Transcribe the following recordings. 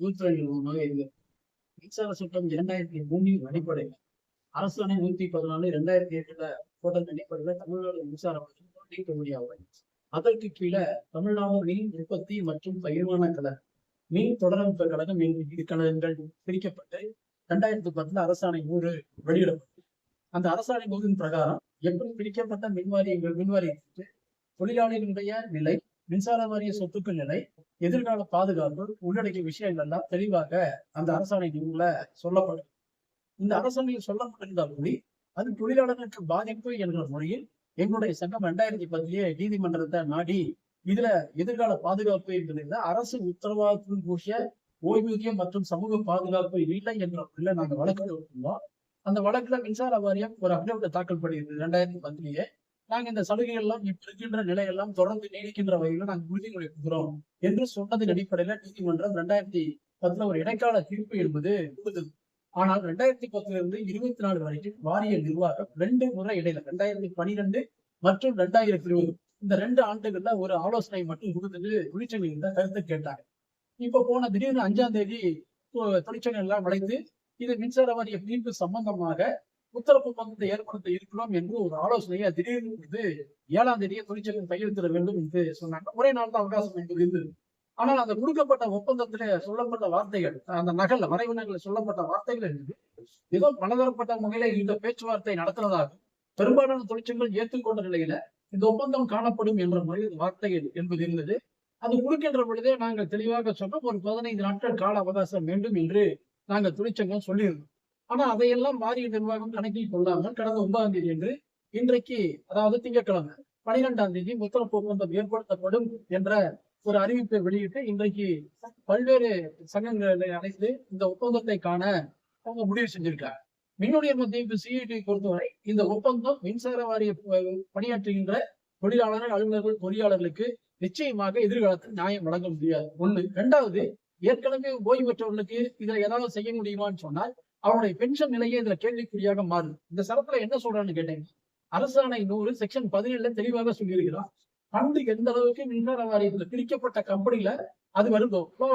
நூற்றி ரெண்டு மூணு மின்சார சட்டம் இரண்டாயிரத்தி மூணில் அடிப்படையில் அரசு அணை நூத்தி பதினாலு இரண்டாயிரத்தி எட்டுல போட்டதன் அடிப்படையில தமிழ்நாடு மின்சார வாரியம் நீக்க முடியாது அதற்கு கீழே தமிழ்நாடு மின் உற்பத்தி மற்றும் பகிர்மான கழகம் மின் தொடரமைப்பு கழகம் மின் கழகங்கள் பிரிக்கப்பட்டு ரெண்டாயிரத்தி பத்துல அரசாணை நூறு வெளியிடப்பட்டது. அந்த அரசாணை நூறின் பிரகாரம் எப்படி பிரிக்கப்பட்ட மின்வாரியங்கள் மின்வாரியத்திற்கு தொழிலாளர்களுடைய நிலை மின்சார வாரிய சொத்துக்கள் நிலை எதிர்கால பாதுகாப்பு உள்ளடக்கிய விஷயங்கள் எல்லாம் தெளிவாக அந்த அரசாணை நூல்ல சொல்லப்படும். இந்த அரசாணையில் சொல்லப்பட்டிருந்தால் கூடி அது தொழிலாளர்களுக்கு பாதிப்பு என்ற முறையில் எங்களுடைய சங்கம் இரண்டாயிரத்தி பத்திலேயே நீதிமன்றத்தை நாடி இதுல எதிர்கால பாதுகாப்பு என்பதில் அரசு உத்தரவாதத்தின் கூடிய ஓய்வூதியம் மற்றும் சமூக பாதுகாப்பு இல்லை என்ற முறையில நாங்க வழக்கு இருந்தோம் அந்த வழக்குல மின்சார வாரியம் ஒரு அப்டேட் தாக்கல் பண்ணியிருந்தது ரெண்டாயிரத்தி பத்திலேயே நாங்க இந்த சலுகை எல்லாம் இப்ப இருக்கின்ற நிலையெல்லாம் தொடர்ந்து நீடிக்கின்ற வகையில நாங்க உறுதிமொழி கொடுக்கிறோம் என்று சொன்னதன் அடிப்படையில நீதிமன்றம் ரெண்டாயிரத்தி பத்துல ஒரு இடைக்கால தீர்ப்பு என்பது கொடுத்தது ஆனால் ரெண்டாயிரத்தி பத்துல இருந்து இருபத்தி நாலு வரைக்கும் வாரிய நிர்வாகம் ரெண்டு முறை இடையில ரெண்டாயிரத்தி பனிரெண்டு மற்றும் ரெண்டாயிரத்தி இருபது இந்த ரெண்டு ஆண்டுகள்ல ஒரு ஆலோசனை மட்டும் கொடுத்துட்டு தொழிற்சங்கங்கள் கருத்து கேட்டாங்க. இப்ப போன திடீர்னு அஞ்சாம் தேதி தொ- தொழிற்சங்கம் எல்லாம் அடைந்து இது மின்சார வாரிய தீர்ப்பு சம்பந்தமாக உத்தரப்பு பந்தத்தை ஏற்படுத்த இருக்கிறோம் என்று ஒரு ஆலோசனையை திடீர்னு வந்து ஏழாம் தேதியை தொழிற்சங்கம் கையெழுத்திட வேண்டும் என்று சொன்னாங்க. ஒரே நாள் தான் அவகாசம் என்பது இருந்தது ஆனால் அந்த கொடுக்கப்பட்ட ஒப்பந்தத்திலே சொல்லப்பட்ட வார்த்தைகள் அந்த நகல்ல வரைவு நகல சொல்லப்பட்ட வார்த்தைகள் என்பது ஏதோ பலதரப்பட்ட முறையில இந்த பேச்சுவார்த்தை நடத்துறதாக பெரும்பாலான தொழிற்சங்கங்கள் ஏற்றுக்கொண்ட நிலையில இந்த ஒப்பந்தம் காணப்படும் என்ற முறையில் வார்த்தைகள் என்பது இருந்தது. அது கொடுக்கின்ற பொழுதே நாங்கள் தெளிவாக சொன்னோம் ஒரு பதினைந்து நாட்கள் கால அவகாசம் வேண்டும் என்று நாங்கள் தொழிற்சங்கம் சொல்லியிருந்தோம். ஆனா அதையெல்லாம் வாரிய நிர்வாகம் கணக்கில் கொள்ளாமல் கடந்த ஒன்பதாம் தேதி என்று இன்றைக்கு அதாவது திங்கட்கிழமை பனிரெண்டாம் தேதி உத்தரப்பு ஒப்பந்தம் ஏற்படுத்தப்படும் என்ற ஒரு அறிவிப்பை வெளியிட்டு இன்றைக்கு பல்வேறு சங்கங்களை அழைத்து இந்த ஒப்பந்தத்தை காண அவங்க முடிவு செஞ்சிருக்காங்க. மின்னுடைய மத்திய சிஐடி பொறுத்தவரை இந்த ஒப்பந்தம் மின்சார வாரிய பணியாற்றுகின்ற தொழிலாளர்கள் அலுவலர்கள் பொறியாளர்களுக்கு நிச்சயமாக எதிர்காலத்தில் நியாயம் வழங்க முடியாது. ஒண்ணு. இரண்டாவது ஏற்கனவே ஓய்வு பெற்றவர்களுக்கு இதுல ஏதாவது செய்ய முடியுமான்னு சொன்னால் அவருடைய பென்ஷன் நிலையே இதுல கேள்விக்குறியாக மாறுது. இந்த சரத்துல என்ன சொல்றான்னு கேட்டேன். அரசாணை நூறு செக்ஷன் பதினேழுல தெளிவாக சொல்லியிருக்கிறார். பண்டு எந்த அளவுக்கு மின்சார வாரியத்துல பிரிக்கப்பட்ட கம்பெனில அது வருதோ flow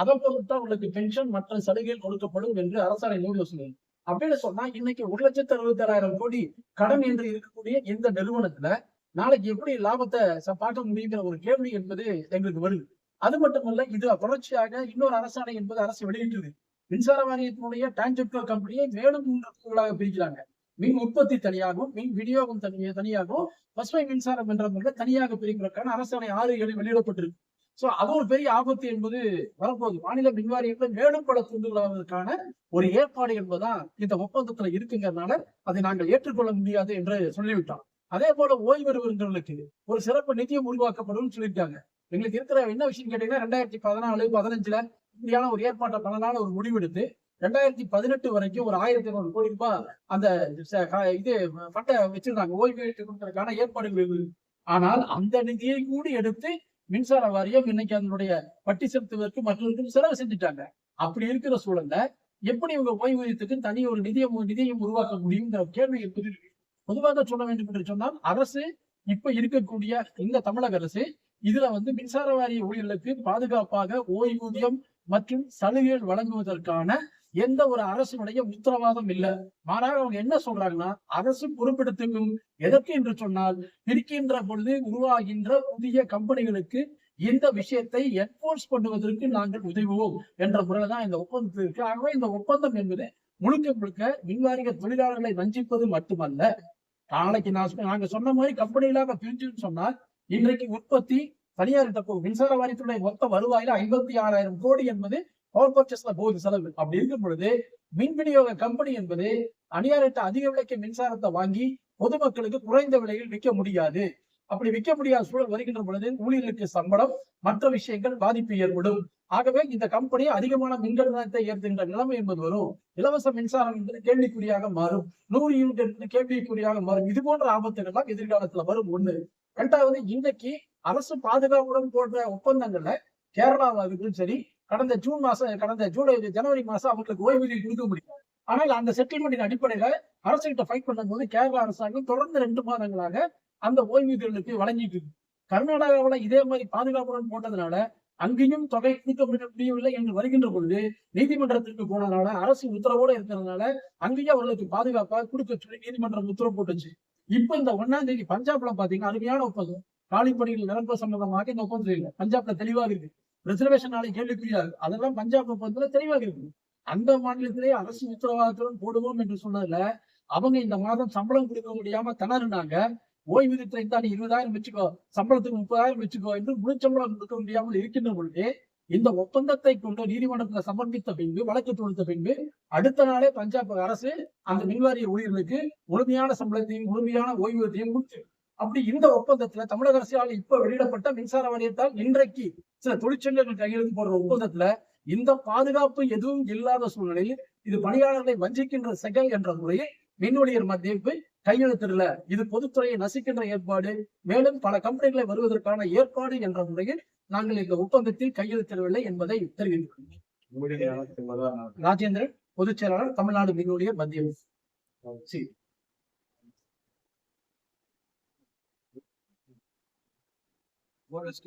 அதை பொறுத்து உங்களுக்கு பென்ஷன் மற்ற சலுகைகள் கொடுக்கப்படும் என்று அரசாணை நூறுல சொல்லுது. அப்படின்னு சொன்னா இன்னைக்கு ஒரு லட்சத்து அறுபத்தி ஆறாயிரம் கோடி கடன் என்று இருக்கக்கூடிய இந்த நிறுவனத்துல நாளைக்கு எப்படி லாபத்தை பார்க்க முடியுங்கிற ஒரு கேள்வி என்பது எங்களுக்கு வருது. அது மட்டுமல்ல இது தொடர்ச்சியாக இன்னொரு அரசாணை என்பது அரசு வெளியிட்டது. மின்சார வாரியத்தினுடைய டான்ஜெப்டோ கம்பெனியை மேலும் மூன்று பிரிவுகளாக பிரிக்கிறாங்க. மின் உற்பத்தி தனியாகவும் மின் விநியோகம் தனியாக தனியாகவும் பசுமை மின்சாரம் என்ற முறையில் தனியாக பிரிக்கிறதுக்கான அரசாணை ஆறுகளை வெளியிடப்பட்டிருக்கு. சோ அது ஒரு பெரிய ஆபத்து என்பது வரப்போகுது. மாநில மின்வாரியங்களை மேலும் பல துண்டுகளாவதற்கான ஒரு ஏற்பாடு என்பதுதான் இந்த ஒப்பந்தத்துல இருக்குங்கிறதுனால அதை நாங்கள் ஏற்றுக்கொள்ள முடியாது என்று சொல்லிவிட்டோம். அதே போல ஓய்வு ஒரு சிறப்பு நிதியம் உருவாக்கப்படும் சொல்லியிருக்காங்க. எங்களுக்கு இருக்கிற என்ன விஷயம் கேட்டீங்கன்னா ரெண்டாயிரத்தி பதினாலு பதினஞ்சுல இப்படியான ஒரு ஏற்பாட்டை பண்ணலான ஒரு முடிவெடுத்து ரெண்டாயிரத்தி பதினெட்டு வரைக்கும் ஒரு ஆயிரத்தி ஐநூறு கோடி ரூபாய் அந்த இது பட்டை வச்சிருந்தாங்க. ஓய்வு கொடுக்கறதுக்கான ஏற்பாடுகள் இருந்தது ஆனால் அந்த நிதியை கூடி எடுத்து மின்சார வாரியம் இன்னைக்கு அதனுடைய வட்டி செலுத்துவதற்கு மற்றவர்களுக்கும் செலவு செஞ்சுட்டாங்க. அப்படி இருக்கிற சூழல்ல எப்படி இவங்க ஓய்வூதியத்துக்கு தனி ஒரு நிதியம் நிதியம் உருவாக்க முடியுங்கிற கேள்வி என்பது பொதுவாக சொல்ல வேண்டும் என்று சொன்னால் அரசு இப்ப இருக்கக்கூடிய இந்த தமிழக அரசு இதுல வந்து மின்சார வாரிய ஊழியர்களுக்கு பாதுகாப்பாக ஓய்வூதியம் மற்றும் சலுகைகள் வழங்குவதற்கான எந்த ஒரு அரசினுடைய உத்தரவாதம் இல்ல. மாறாக அவங்க என்ன சொல்றாங்கன்னா அரசு பொறுப்பெடுத்துக்கும் எதற்கு? என்று சொன்னால் இருக்கின்ற பொழுது உருவாகின்ற புதிய கம்பெனிகளுக்கு இந்த விஷயத்தை என்போர்ஸ் பண்ணுவதற்கு நாங்கள் உதவுவோம் என்ற முறையில தான் இந்த ஒப்பந்தத்தில் இருக்கு. ஆகவே இந்த ஒப்பந்தம் என்பது முழுக்க முழுக்க மின்வாரிய தொழிலாளர்களை வஞ்சிப்பது மட்டுமல்ல. நாளைக்கு நான் நாங்க சொன்ன மாதிரி கம்பெனிகளாக பிரிஞ்சுன்னு சொன்னால் இன்றைக்கு உற்பத்தி தனியார் போகும் மின்சார வாரியத்துடைய மொத்த வருவாயில ஐம்பத்தி ஆறாயிரம் கோடி என்பது பவர் பர்ச்சேஸ்ல போகுது செலவு. அப்படி இருக்கும் பொழுது மின் விநியோக கம்பெனி என்பது தனியார்கிட்ட அதிக விலைக்கு மின்சாரத்தை வாங்கி பொதுமக்களுக்கு குறைந்த விலையில் விற்க முடியாது. அப்படி விற்க முடியாத சூழல் வருகின்ற பொழுது ஊழியர்களுக்கு சம்பளம் மற்ற விஷயங்கள் பாதிப்பு ஏற்படும். ஆகவே இந்த கம்பெனி அதிகமான மின்கட்டணத்தை ஏற்றுகின்ற நிலைமை என்பது வரும். இலவச மின்சாரம் என்பது கேள்விக்குறியாக மாறும். நூறு யூனிட் என்பது கேள்விக்குறியாக மாறும். இது போன்ற ஆபத்துகள் எல்லாம் எதிர்காலத்துல வரும். ஒண்ணு. இரண்டாவது இன்னைக்கு அரசு பாதுகாப்புடன் போன்ற ஒப்பந்தங்கள்ல கேரளாவுக்கும் சரி கடந்த ஜூன் மாசம் கடந்த ஜூலை ஜனவரி மாசம் அவங்களுக்கு ஓய்வூதியம் கொடுக்க முடியும். ஆனால் அந்த செட்டில்மெண்டின் அடிப்படையில அரசு கிட்ட ஃபைட் பண்ணும்போது கேரளா அரசாங்கம் தொடர்ந்து ரெண்டு மாதங்களாக அந்த ஓய்வூதியர்களுக்கு வழங்கிட்டு இருக்கு. இதே மாதிரி பாதுகாப்புடன் போட்டதுனால அங்கேயும் தொகை கொடுக்க முடிய- முடியவில்லை என்று வருகின்ற பொழுது நீதிமன்றத்திற்கு போனதுனால அரசு உத்தரவோட இருக்கிறதுனால அங்கேயும் அவர்களுக்கு பாதுகாப்பாக கொடுக்க சொல்லி நீதிமன்றம் உத்தரவு போட்டுச்சு. இப்ப இந்த ஒன்னாம் தேதி பஞ்சாப்ல பாத்தீங்கன்னா அருமையான ஒப்பந்தம். காலிப்பணிகள் நிரம்ப சம்பந்தமாக இந்த ஒப்பந்தம் இல்லை பஞ்சாப்ல தெளிவாக இருக்கு ரிசர்வேஷன் நாளை கேள்விக்குரியாது அதெல்லாம் பஞ்சாப் ஒப்பந்தத்துல தெளிவாக இருக்கு அந்த மாநிலத்திலே அரசு உத்தரவாதத்துடன் போடுவோம் என்று சொன்னதுல அவங்க இந்த மாதம் சம்பளம் கொடுக்க முடியாம திணறுனாங்க. ஓய்வூதியத்தை தான் இருபதாயிரம் வச்சுக்கோ சம்பளத்துக்கு முப்பதாயிரம் வச்சுக்கோ என்று முழுச்சம்பளம் கொடுக்க முடியாமல் இருக்கின்ற பொழுது இந்த ஒப்பந்தத்தை கொண்டு நீதிமன்றத்தில் சமர்ப்பித்த பின்பு வழக்கு தொடுத்த பின்பு அடுத்த நாளே பஞ்சாப் அரசு அந்த மின்வாரிய ஊழியர்களுக்கு முழுமையான சம்பளத்தையும் முழுமையான ஓய்வூதியத்தையும் கொடுத்து அப்படி இந்த ஒப்பந்தத்துல தமிழக அரசால் இப்ப வெளியிடப்பட்ட மின்சார வாரியத்தால் இன்றைக்கு சில தொழிற்சங்கங்கள் கையெழுத்து போடுற ஒப்பந்தத்துல இந்த பாதுகாப்பு எதுவும் இல்லாத சூழ்நிலையில் இது பணியாளர்களை வஞ்சிக்கின்ற செயல் என்ற முறையில் மின் ஊழியர் மத்தியப்பு கையெழுத்திடல. இது பொதுத்துறையை நசிக்கின்ற ஏற்பாடு மேலும் பல கம்பெனிகளை வருவதற்கான ஏற்பாடு என்ற முறையில் நாங்கள் இந்த ஒப்பந்தத்தில் கையெழுத்திடவில்லை என்பதை தெரிவித்துள்ளோம் ராஜேந்திரன் பொதுச் செயலாளர் தமிழ்நாடு மின் ஊழியர் மத்திய What is